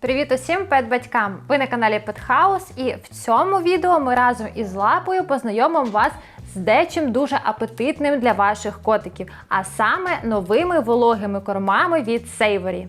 Привіт усім пет-батькам! Ви на каналі Петхаус, і в цьому відео ми разом із лапою познайомимо вас з дечим дуже апетитним для ваших котиків, а саме новими вологими кормами від Savory.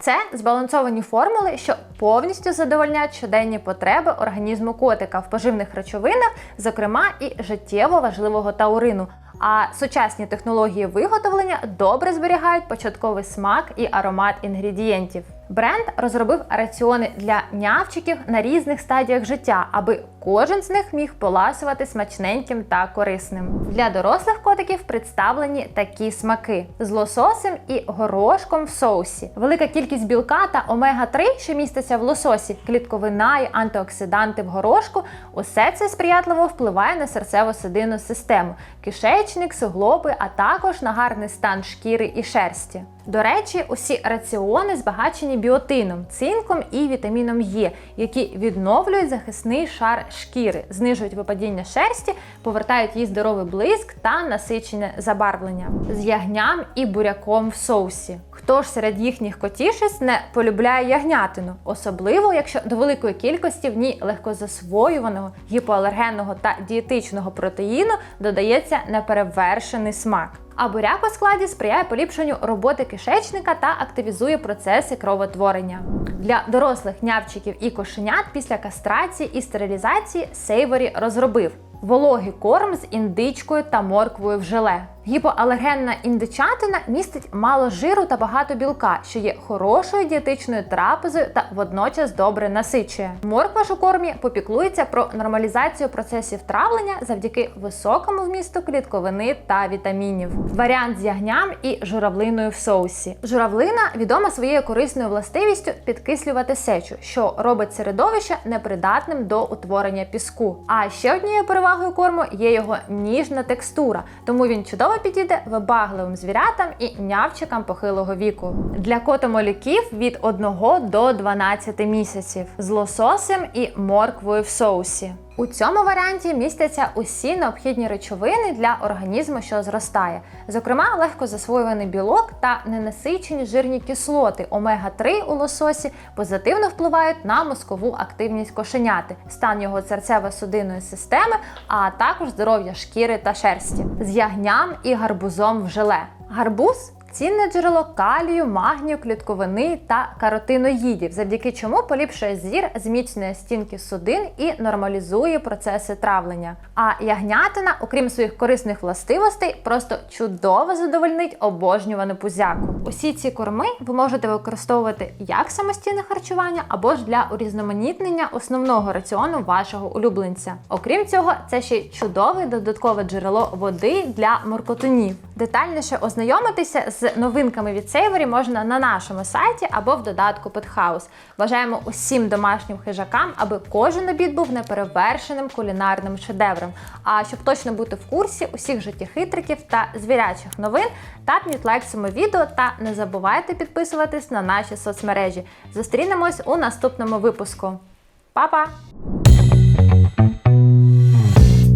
Це збалансовані формули, що повністю задовольняють щоденні потреби організму котика в поживних речовинах, зокрема і життєво важливого таурину. А сучасні технології виготовлення добре зберігають початковий смак і аромат інгредієнтів. Бренд розробив раціони для нявчиків на різних стадіях життя, аби кожен з них міг поласувати смачненьким та корисним. Для дорослих котиків представлені такі смаки з лососем і горошком в соусі. Велика кількість білка та омега-3, що міститься в лососі, клітковина і антиоксиданти в горошку. Усе це сприятливо впливає на серцево-судинну систему, кишечник, суглоби, а також на гарний стан шкіри і шерсті. До речі, усі раціони збагачені біотином, цинком і вітаміном Е, які відновлюють захисний шар шкіри, знижують випадіння шерсті, повертають їй здоровий блиск та насичене забарвлення з ягням і буряком в соусі. Хто ж серед їхніх котішець не полюбляє ягнятину, особливо якщо до великої кількості в ній легкозасвоюваного, гіпоалергенного та дієтичного протеїну додається неперевершений смак. А буряк у складі сприяє поліпшенню роботи кишечника та активізує процеси кровотворення. Для дорослих нявчиків і кошенят після кастрації і стерилізації Сейворі розробив вологий корм з індичкою та морквою в желе. Гіпоалергенна індичатина містить мало жиру та багато білка, що є хорошою дієтичною трапезою та водночас добре насичує. Морква ж у кормі попіклується про нормалізацію процесів травлення завдяки високому вмісту клітковини та вітамінів. Варіант з ягням і журавлиною в соусі. Журавлина відома своєю корисною властивістю підкислювати сечу, що робить середовище непридатним до утворення піску. А ще однією перевагою корму є його ніжна текстура, тому він чудово підійде вибагливим звірятам і нявчикам похилого віку. Для котомолюків від 1 до 12 місяців з лососем і морквою в соусі. У цьому варіанті містяться усі необхідні речовини для організму, що зростає, зокрема, легко засвоюваний білок та ненасичені жирні кислоти. Омега-3 у лососі позитивно впливають на мозкову активність кошеняти, стан його серцево-судинної системи, а також здоров'я шкіри та шерсті. З ягням і гарбузом в желе. Гарбуз Цінне джерело калію, магнію, клітковини та каротиноїдів, завдяки чому поліпшує зір, зміцнює стінки судин і нормалізує процеси травлення. А ягнятина, окрім своїх корисних властивостей, просто чудово задовольнить обожнювану пузяку. Усі ці корми ви можете використовувати як самостійне харчування або ж для урізноманітнення основного раціону вашого улюбленця. Окрім цього, це ще й чудове додаткове джерело води для моркотунів. Детальніше ознайомитися з новинками від Savory можна на нашому сайті або в додатку Pethouse. Бажаємо усім домашнім хижакам, аби кожен обід був неперевершеним кулінарним шедевром. А щоб точно бути в курсі усіх життєхитриків та звірячих новин, тапніть лайк цьому відео та не забувайте підписуватись на наші соцмережі. Зустрінемось у наступному випуску. Па-па!